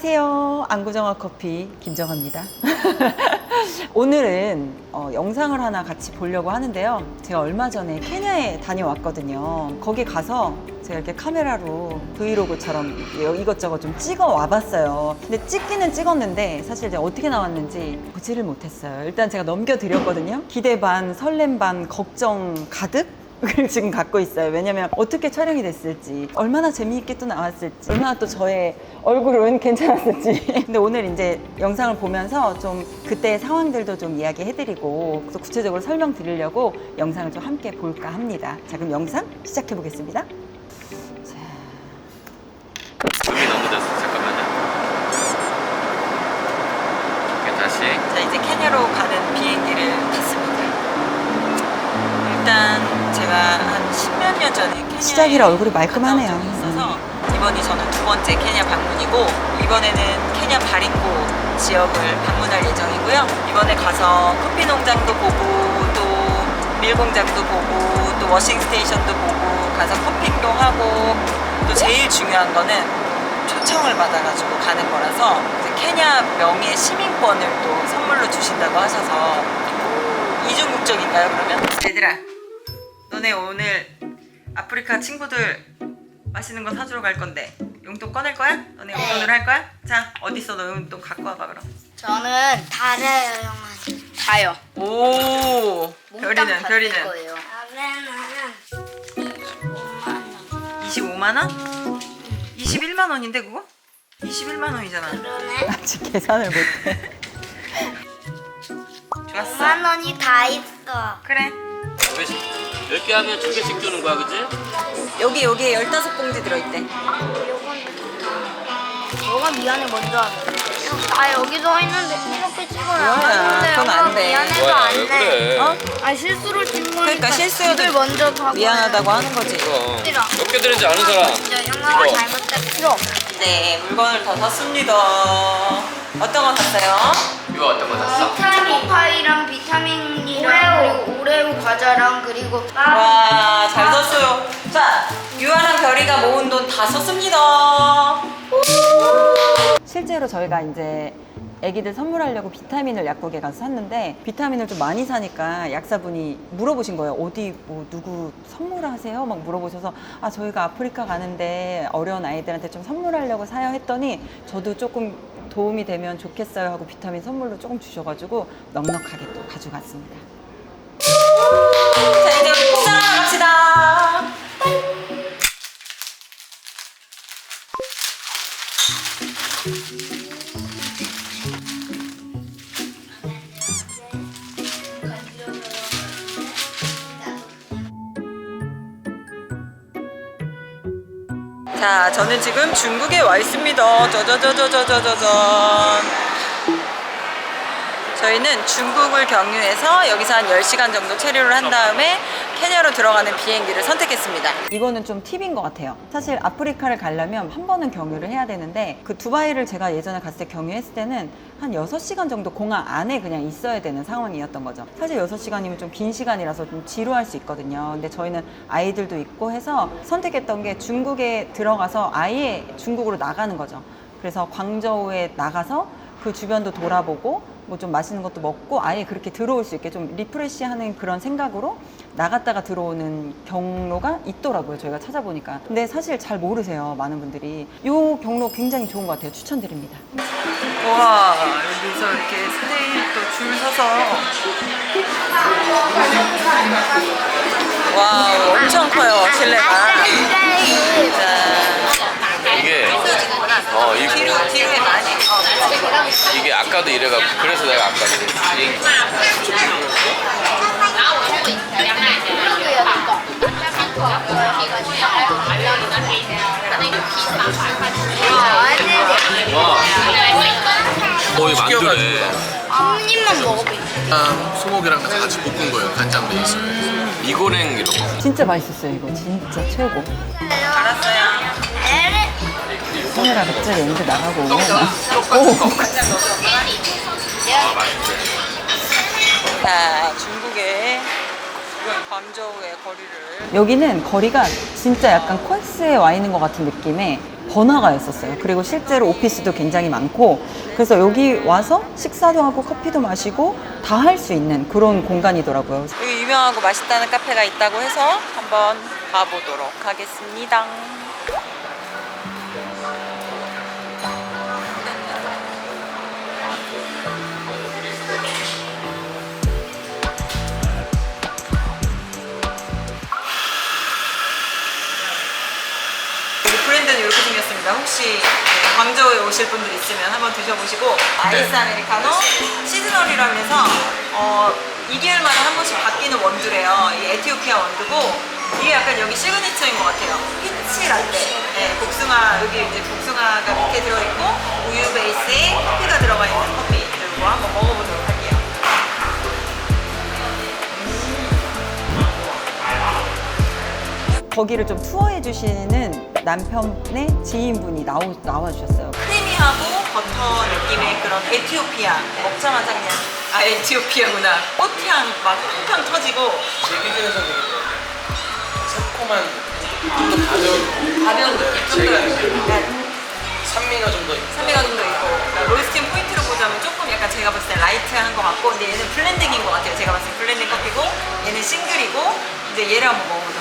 안녕하세요. 안구정화 커피 김정화입니다. 오늘은 어, 영상을 하나 같이 보려고 하는데요. 제가 얼마 전에 케냐에 다녀왔거든요. 거기 가서 제가 이렇게 카메라로 브이로그처럼 이것저것 좀 찍어 와봤어요. 근데 찍기는 찍었는데 사실 이제 어떻게 나왔는지 보지를 못했어요. 일단 제가 넘겨드렸거든요. 기대 반, 설렘 반, 걱정 가득? 을 지금 갖고 있어요. 왜냐면 어떻게 촬영이 됐을지, 얼마나 재미있게 또 나왔을지, 얼마나 또 저의 얼굴은 괜찮았을지. 근데 오늘 이제 영상을 보면서 좀 그때 상황들도 좀 이야기해드리고 또 구체적으로 설명드리려고 영상을 좀 함께 볼까 합니다. 자, 그럼 영상 시작해 보겠습니다. 숨이 너무 잠깐만요 다시 자, 이제 케냐로 가는 비행기를 제가 한 십몇 년 전에 케냐에 시작이라 얼굴이 말끔하네요. 있어서 이번이 저는 두 번째 케냐 방문이고 이번에는 케냐 바링고 지역을 방문할 예정이고요. 이번에 가서 커피 농장도 보고 또 밀공장도 보고 또 워싱 스테이션도 보고 가서 커핑도 하고 또 제일 중요한 거는 초청을 받아가지고 가는 거라서 이제 케냐 명예 시민권을 또 선물로 주신다고 하셔서 이중 국적인가요 그러면? 얘들아 너네 오늘 아프리카 친구들 맛있는 거 사주러 갈 건데 용돈 꺼낼 거야? 너네 용돈을 할 거야? 자 어디 있어 너 용돈 갖고 와봐 그럼 저는 달아요, 형아. 다요. 오 별이는 별이는 거예요. 달에는 25만 원? 21만 원인데 그거? 21만 원이잖아 그러네. 아직 계산을 못해. 좋았어 5만 원이 다 있어. 그래 두 개씩 10개 하면 두 개씩 주는 거야 그지? 여기 여기에 15봉지 들어있대 요건 너가 미안해 먼저 하면. 아 여기 서 있는데 이렇게 안 뭐야, 그건 안 돼. 미안해서 뭐야 안왜 돼. 그래 어? 아 실수로 찍은 거니까 그러니까 실수여도 이걸 먼저 봐. 미안하다고 하는 거지 그럼 싫어. 몇개 들은지 아는 사람 이거. 잘못했어. 네 물건을 더 샀습니다 어떤 거 샀어요? 과자랑 그리고 와, 잘 썼어요. 자, 유아랑 별이가 모은 돈 다 썼습니다. 실제로 저희가 이제 애기들 선물하려고 비타민을 약국에 가서 샀는데 비타민을 좀 많이 사니까 약사분이 물어보신 거예요. 어디 뭐 누구 선물하세요? 막 물어보셔서 아 저희가 아프리카 가는데 어려운 아이들한테 좀 선물하려고 사요 했더니 저도 조금 도움이 되면 좋겠어요 하고 비타민 선물로 조금 주셔가지고 넉넉하게 또 가져갔습니다. 갑시다. 자, 저는 지금 중국에 와 있습니다. 짜자자자자자자잔. 저희는 중국을 경유해서 여기서 한 10시간 정도 체류를 한 다음에 케냐로 들어가는 비행기를 선택했습니다. 이거는 좀 팁인 것 같아요. 사실 아프리카를 가려면 한 번은 경유를 해야 되는데 그 두바이를 제가 예전에 갔을 때 경유했을 때는 한 6시간 정도 공항 안에 그냥 있어야 되는 상황이었던 거죠. 사실 6시간이면 좀 긴 시간이라서 좀 지루할 수 있거든요. 근데 저희는 아이들도 있고 해서 선택했던 게 중국에 들어가서 아예 중국으로 나가는 거죠. 그래서 광저우에 나가서 그 주변도 돌아보고 뭐 좀 맛있는 것도 먹고 아예 그렇게 들어올 수 있게 좀 리프레시하는 그런 생각으로 나갔다가 들어오는 경로가 있더라고요. 저희가 찾아보니까. 근데 사실 잘 모르세요. 많은 분들이. 이 경로 굉장히 좋은 것 같아요. 추천드립니다. 와, 여기서 이렇게 스테이 또줄 서서. 와, 엄청 커요, 실내가. 어 이, 뒤로, 뒤로에 많이. 어, 이게 아까도 이래갖고 그래서 내가 아까 그랬지 와 거의 만두네 한 입만 먹어봐. 소고기랑 같이 볶은 거예요 간장 베이스 이고랭 이런 거 진짜 맛있었어요. 이거 진짜 최고. 알았어요. 카메라 갑자기 연기 나가고 오면 자, 중국의 광저우의 거리를. 여기는 거리가 진짜 약간 코엑스에 와 있는 것 같은 느낌에 번화가였었어요. 그리고 실제로 오피스도 굉장히 많고 그래서 여기 와서 식사도 하고 커피도 마시고 다 할 수 있는 그런 공간이더라고요. 여기 유명하고 맛있다는 카페가 있다고 해서 한번 가보도록 하겠습니다. 생겼습니다. 혹시 네, 광저우에 오실 분들 있으면 한번 드셔보시고 아이스 아메리카노 시즈널이라고 해서 어, 2개월마다 한 번씩 바뀌는 원두래요. 이 에티오피아 원두고 이게 약간 여기 시그니처인 것 같아요. 피치 라떼. 네, 복숭아 여기 이제 복숭아가 밑에 들어있고 우유 베이스에 커피가 들어가 있는 커피. 이거 한번 먹어보도록 거기를 좀 투어해 주시는 남편의 지인분이 나오, 나와주셨어요. 크리미하고 버터 느낌의 그런 에티오피아 먹자마자 그냥 아 에티오피아구나. 꽃향 막 팡팡 터지고. 제 기준에서는 새콤한 좀더 가벼운 가벼운 느낌 좀더. 약간 산미가 좀 더 있고. 산미가 좀 더 있고. 그러니까 로스팅 포인트로 보자면 조금 약간 제가 봤을 때 라이트한 것 같고 근데 얘는 블렌딩인 것 같아요. 제가 봤을 때 블렌딩 커피고 얘는 싱글이고 이제 얘를 한번 먹어보도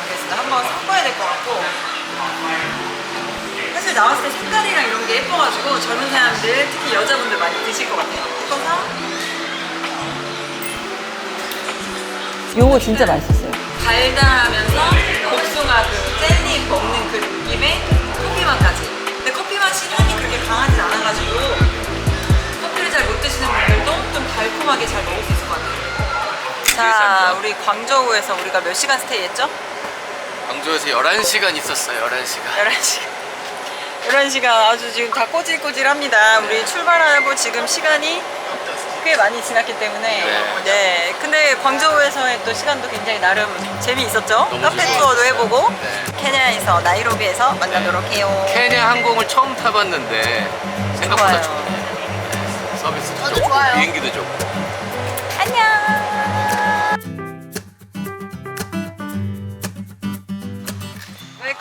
예뻐가지고 젊은 사람들 특히 여자분들 많이 드실 것 같아요. 섞어서? 요거 진짜 맛있었어요. 달달하면서 복숭아 그 젤리 먹는 그 느낌의 커피 맛까지. 근데 커피 맛이 향이 그렇게 강하진 않아가지고 커피를 잘 못 드시는 분들도 좀 달콤하게 잘 먹을 수 있을 것 같아요. 자 우리 광저우에서 우리가 몇 시간 스테이 했죠? 광주에서 11시간 있었어요 11시간. 11시간 11시간 아주 지금 다 꼬질꼬질합니다 우리 출발하고 지금 시간이 꽤 많이 지났기 때문에 네. 네. 근데 광저우에서의 또 시간도 굉장히 나름 재미있었죠 카페. 투어도 해보고 네. 케냐에서 나이로비에서 만나도록 해요 케냐 항공을 처음 타봤는데 생각보다 좋아요. 좋네요 서비스도 좋고 좋아요. 비행기도 좋고 안녕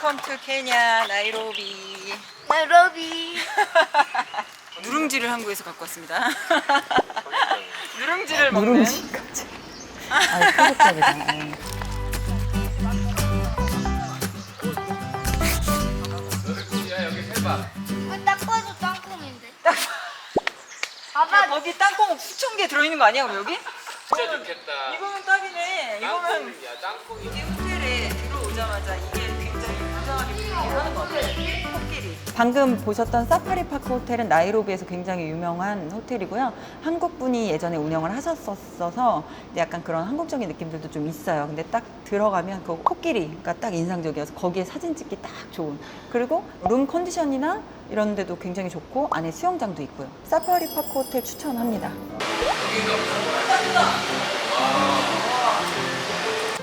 웰컴 투 케냐 나이로비 나이로비. 누룽지를 한국에서 갖고 왔습니다 누룽지를 먹는 누룽지까지 아 소속적이다 이거 딱 봐도 땅콩인데. 봐봐. 거기 땅콩 수천 개 들어있는 거 아니야 그럼 여기? 진짜 좋겠다 이거는 딱이네 이거는 야 땅콩이 이게 호텔에 들어오자마자 이게 방금 보셨던 사파리 파크 호텔은 나이로비에서 굉장히 유명한 호텔이고요. 한국 분이 예전에 운영을 하셨었어서 약간 그런 한국적인 느낌들도 좀 있어요. 근데 딱 들어가면 그 코끼리가 딱 인상적이어서 거기에 사진 찍기 딱 좋은. 그리고 룸 컨디션이나 이런 데도 굉장히 좋고 안에 수영장도 있고요. 사파리 파크 호텔 추천합니다.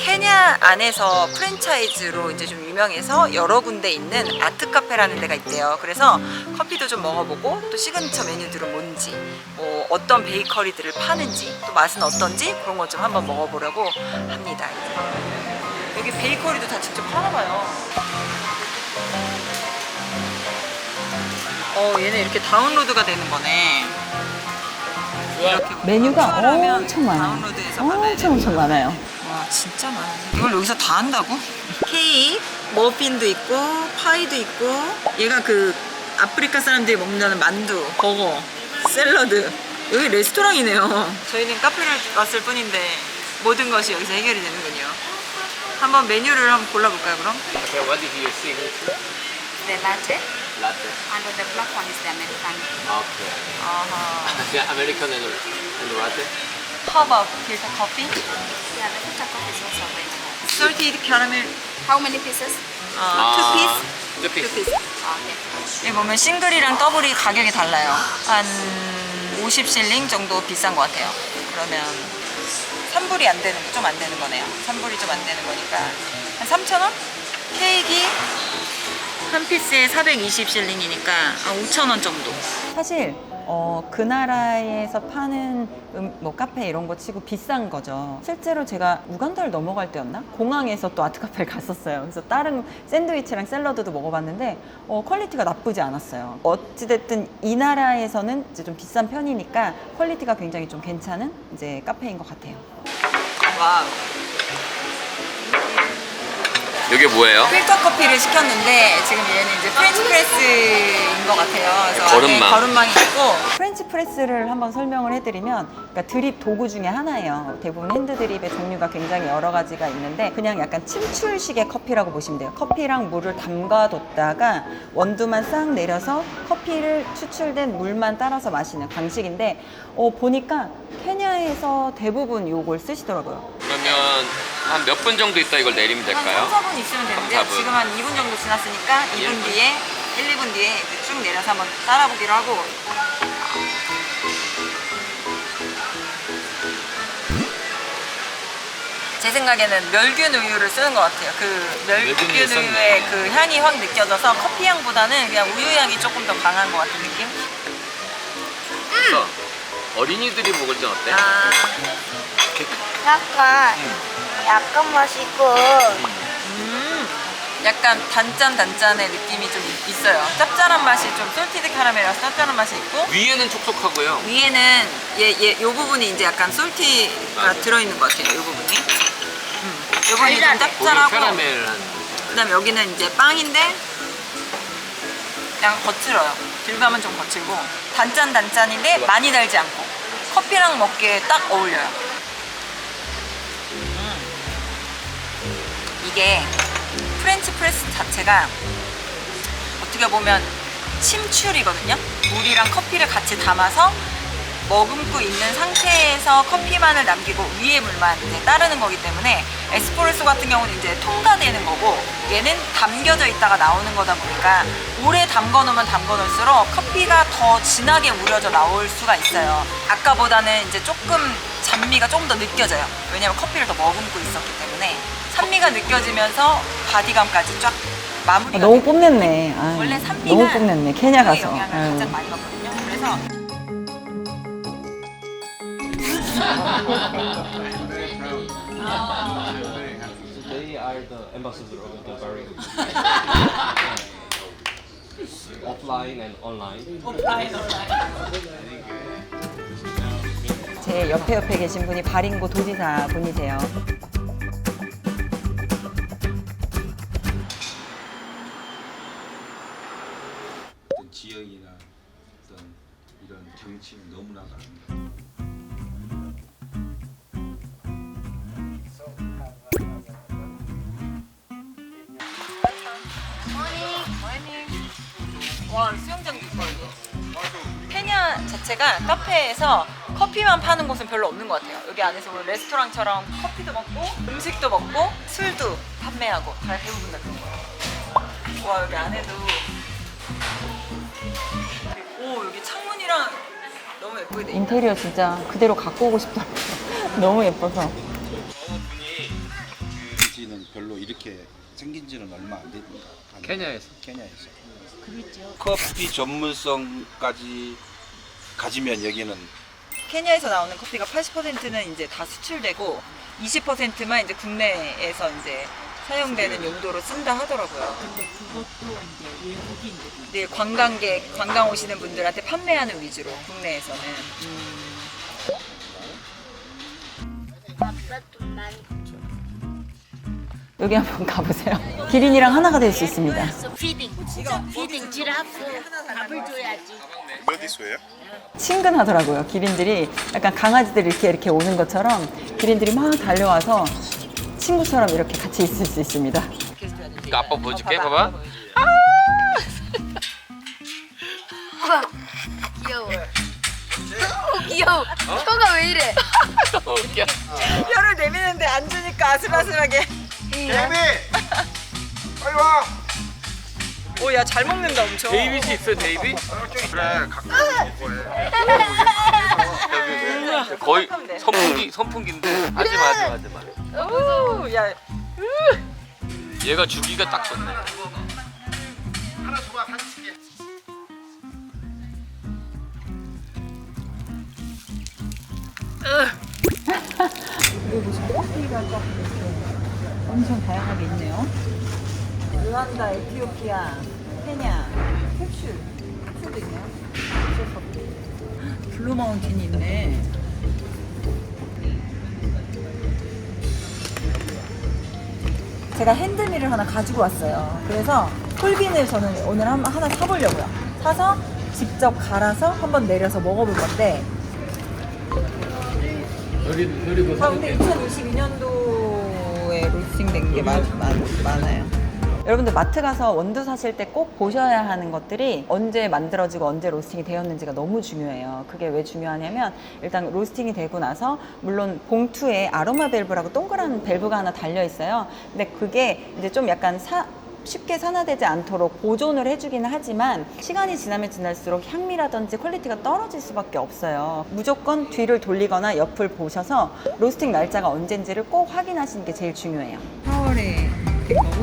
케냐 안에서 프랜차이즈로 이제 좀 유명해서 여러 군데 있는 아트 카페라는 데가 있대요. 그래서 커피도 좀 먹어보고 또 시그니처 메뉴들은 뭔지, 뭐 어떤 베이커리들을 파는지, 또 맛은 어떤지 그런 것 좀 한번 먹어보려고 합니다. 여기 베이커리도 다 직접 하나 봐요. 어, 얘는 이렇게 다운로드가 되는 거네. 이렇게 메뉴가 엄청 많아요. 엄청 엄청 많아요. 와 진짜 많아. 이걸 여기서 다 한다고? 케이크, 머핀도 있고 파이도 있고 얘가 그 아프리카 사람들이 먹는 만두, 버거, 샐러드. 여기 레스토랑이네요. 저희는 카페를 왔을 뿐인데 모든 것이 여기서 해결이 되는군요. 한번 메뉴를 한번 골라볼까요 그럼? Okay, what did you see? The latte 라떼 and the black one is the Americano. 오케이 아하. 그냥 아메리카노 and 라 떼 How about filter coffee? Yeah, the filter coffee is also available. Salted caramel How many pieces? 어, two piece? two piece two piece. Okay. 여기 보면 싱글이랑 더블이 가격이 달라요. 한 50실링 정도 비싼 것 같아요. 그러면 3불이 안 되는, 좀 안 되는 거네요. 3불이 좀 안 되는 거니까. 한 3,000원? 케이크 한 피스에 420실링이니까 한 5,000원 정도. 사실 어, 그 나라에서 파는 음, 뭐 카페 이런 거 치고 비싼 거죠. 실제로 제가 우간다를 넘어갈 때였나? 공항에서 또 아트 카페를 갔었어요. 그래서 다른 샌드위치랑 샐러드도 먹어봤는데 어, 퀄리티가 나쁘지 않았어요. 어찌됐든 이 나라에서는 이제 좀 비싼 편이니까 퀄리티가 굉장히 좀 괜찮은 이제 카페인 것 같아요. 와우. 이게 뭐예요? 필터 커피를 시켰는데 지금 얘는 이제 프렌치 프레스인 것 같아요. 그래서 거름망. 안에 거름망이 있고 프렌치 프레스를 한번 설명을 해드리면 그러니까 드립 도구 중에 하나예요. 대부분 핸드 드립의 종류가 굉장히 여러 가지가 있는데 그냥 약간 침출식의 커피라고 보시면 돼요. 커피랑 물을 담가뒀다가 원두만 싹 내려서 커피를 추출된 물만 따라서 마시는 방식인데 어, 보니까 케냐에서 대부분 요걸 쓰시더라고요. 그러면 한 몇 분 정도 있다 이걸 내리면 될까요? 한 3, 4분 있으면 되는데요. 3, 4분. 지금 한 2분 정도 지났으니까 2분 예. 뒤에, 1, 2분 뒤에 쭉 내려서 한번 따라보기로 하고. 제 생각에는 멸균 우유를 쓰는 것 같아요. 그 멸균 멸균 우유 썼네. 우유의 그 향이 확 느껴져서 커피 향보다는 그냥 우유 향이 조금 더 강한 것 같은 느낌? 그래서 어린이들이 먹을 땐 어때? 아, 약간 약간 맛있고 음, 약간 단짠 단짠의 느낌이 좀 있- 있어요. 짭짤한 맛이 좀 솔티드 카라멜이라서 짭짤한 맛이 있고 위에는 촉촉하고요. 위에는 얘, 얘, 요 부분이 이제 약간 솔티가 맞아. 들어있는 것 같아요. 요 부분이. 음, 요 부분이 좀 달달해. 고기 짭짤하고 캐러멜한 그다음에 여기는 이제 빵인데 약간 거칠어요. 들감은 좀 거칠고 단짠 단짠인데 많이 달지 않고 커피랑 먹기에 딱 어울려요. 이게 프렌치 프레스 자체가 어떻게 보면 침출이거든요. 물이랑 커피를 같이 담아서 머금고 있는 상태에서 커피만을 남기고 위에 물만 이제 따르는 거기 때문에 에스프레소 같은 경우는 이제 통과되는 거고 얘는 담겨져 있다가 나오는 거다 보니까 오래 담궈 놓으면 담궈 놓을수록 커피가 더 진하게 우려져 나올 수가 있어요. 아까보다는 이제 조금 잔미가 조금 더 느껴져요. 왜냐면 커피를 더 머금고 있었기 때문에 산미가 느껴지면서 바디감까지 쫙 마무리가 너무 되고 뽐냈네. 아유, 원래 산미가 너무 뽐냈네. 케냐 가서. 영향을 아유. 가장 많이 받거든요. 그래서 They are the ambassador of the very offline and online. 제 옆에 옆에 계신 분이 바링고 도지사 분이세요. 어떤 지형이나 어떤 이런 경치는 너무나 다릅니다. 와 수영장도 있고 여기. 케냐 자체가 카페에서 커피만 파는 곳은 별로 없는 것 같아요. 여기 안에서 뭐 레스토랑처럼 커피도 먹고 음식도 먹고 술도 판매하고 다 대부분 다 그런 거예요. 와 여기 안에도 오 여기 창문이랑 너무 예쁘게 돼. 인테리어 진짜 그대로 갖고 오고 싶더라고요. 너무 예뻐서. 지는 별로 이렇게 생긴 지는 얼마 안 됩니다. 한- 케냐에서. 케냐에서. 커피 전문성까지 가지면 여기는 케냐에서 나오는 커피가 80%는 이제 다 수출되고 20%만 이제 국내에서 이제 사용되는 용도로 쓴다 하더라고요. 근데 그것도 이제 외국인들. 네, 관광객, 관광 오시는 분들한테 판매하는 위주로 국내에서는. 음. 여기 한번 가보세요. 기린이랑 하나가 될 수 있습니다. 피딩 피딩 지라프 밥을 줘야지 친근하더라고요. 기린들이 약간 강아지들이 이렇게 이렇게 오는 것처럼 기린들이 막 달려와서 친구처럼 이렇게 같이 있을 수 있습니다. 이거 아빠 보여줄게. 봐봐. 귀여워 어, 귀여워 혀가 왜 이래 너무 웃겨. 혀를 내미는데 안 주니까 아슬아슬하게. 오, 야, 잘 먹는다, 엄청. 데이빗이 있어 데이빗? 거의 선풍기 선풍기인데. 하지 마 하지 마 하지 마. 오, 야, 얘가 주기가 딱 좋네. 이거 무슨 커피가 쫙 이렇게 엄청 다양하게 있네요. 르완다, 에티오피아, 케냐, 캡슐, 캡슐도 있네요. 캡슐 커피. 블루 마운틴이 있네. 제가 핸드밀을 하나 가지고 왔어요. 그래서 콜빈을 저는 오늘 한- 하나 사보려고요. 사서 직접 갈아서 한번 내려서 먹어볼 건데 아, 근데 2022년도 에 로스팅된 게 많, 많, 많아요. 여러분들 마트 가서 원두 사실 때 꼭 보셔야 하는 것들이 언제 만들어지고 언제 로스팅이 되었는지가 너무 중요해요. 그게 왜 중요하냐면 일단 로스팅이 되고 나서 물론 봉투에 아로마 밸브라고 동그란 밸브가 하나 달려 있어요. 근데 그게 이제 좀 약간 사, 쉽게 산화되지 않도록 보존을 해주기는 하지만 시간이 지나면 지날수록 향미라든지 퀄리티가 떨어질 수밖에 없어요. 무조건 뒤를 돌리거나 옆을 보셔서 로스팅 날짜가 언젠지를 꼭 확인하시는 게 제일 중요해요. 4월에 된 거고 2022년